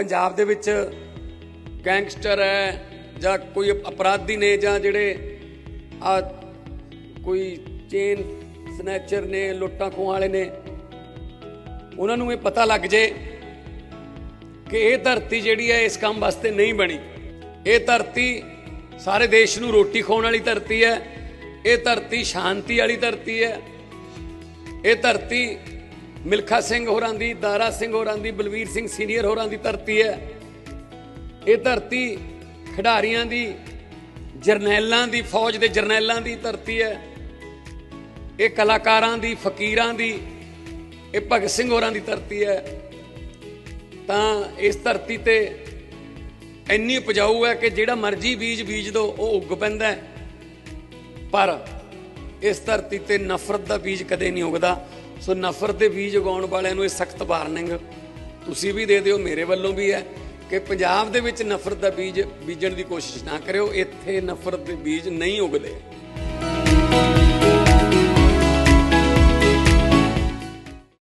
ਪੰਜਾਬ ਦੇ ਵਿੱਚ ਗੈਂਗਸਟਰ ਹੈ ਜਾਂ ਕੋਈ ਅਪਰਾਧੀ ਨੇ ਜਾਂ ਜਿਹੜੇ ਆ ਕੋਈ ਚੇਨ ਸਨੈਚਰ ਨੇ, ਲੁੱਟਾਂ ਖੋਹਾਂ ਵਾਲੇ ਨੇ, ਉਹਨਾਂ ਨੂੰ ਇਹ ਪਤਾ ਲੱਗ ਜੇ ਕਿ ਇਹ ਧਰਤੀ ਜਿਹੜੀ ਹੈ ਇਸ ਕੰਮ ਵਾਸਤੇ ਨਹੀਂ ਬਣੀ। ਇਹ ਧਰਤੀ ਸਾਰੇ ਦੇਸ਼ ਨੂੰ ਰੋਟੀ ਖਵਾਉਣ ਵਾਲੀ ਧਰਤੀ ਹੈ, ਇਹ ਧਰਤੀ ਸ਼ਾਂਤੀ ਵਾਲੀ ਧਰਤੀ ਹੈ, ਇਹ ਧਰਤੀ ਮਿਲਖਾ ਸਿੰਘ ਹੋਰਾਂ ਦੀ, ਦਾਰਾ ਸਿੰਘ ਹੋਰਾਂ ਦੀ, ਬਲਵੀਰ ਸਿੰਘ ਸੀਨੀਅਰ ਹੋਰਾਂ ਦੀ ਧਰਤੀ ਹੈ। ਇਹ ਧਰਤੀ ਖਿਡਾਰੀਆਂ ਦੀ, ਜਰਨੈਲਾਂ ਦੀ, ਫੌਜ ਦੇ ਜਰਨੈਲਾਂ ਦੀ ਧਰਤੀ ਹੈ। ਇਹ ਕਲਾਕਾਰਾਂ ਦੀ, ਫਕੀਰਾਂ ਦੀ, ਇਹ ਭਗਤ ਸਿੰਘ ਹੋਰਾਂ ਦੀ ਧਰਤੀ ਹੈ। ਤਾਂ ਇਸ ਧਰਤੀ ਤੇ ਇੰਨੀ ਉਪਜਾਊ ਹੈ ਕਿ ਜਿਹੜਾ ਮਰਜ਼ੀ ਬੀਜ ਬੀਜ ਦੋ, ਉਹ ਉੱਗ ਪੈਂਦਾ ਪਰ ਇਸ ਧਰਤੀ ਤੇ ਨਫ਼ਰਤ ਦਾ ਬੀਜ ਕਦੇ ਨਹੀਂ ਉਗਦਾ। ਸੋ ਨਫ਼ਰਤ ਦੇ ਬੀਜ ਉਗਾਉਣ ਵਾਲਿਆਂ ਨੂੰ ਇਹ ਸਖਤ ਵਾਰਨਿੰਗ ਤੁਸੀਂ ਵੀ ਦੇ ਦਿਓ, ਮੇਰੇ ਵੱਲੋਂ ਵੀ ਹੈ ਕਿ ਪੰਜਾਬ ਦੇ ਵਿੱਚ ਨਫ਼ਰਤ ਦਾ ਬੀਜ ਬੀਜਣ ਦੀ ਕੋਸ਼ਿਸ਼ ਨਾ ਕਰਿਓ। ਇੱਥੇ ਨਫ਼ਰਤ ਦੇ ਬੀਜ ਨਹੀਂ ਉਗਦੇ।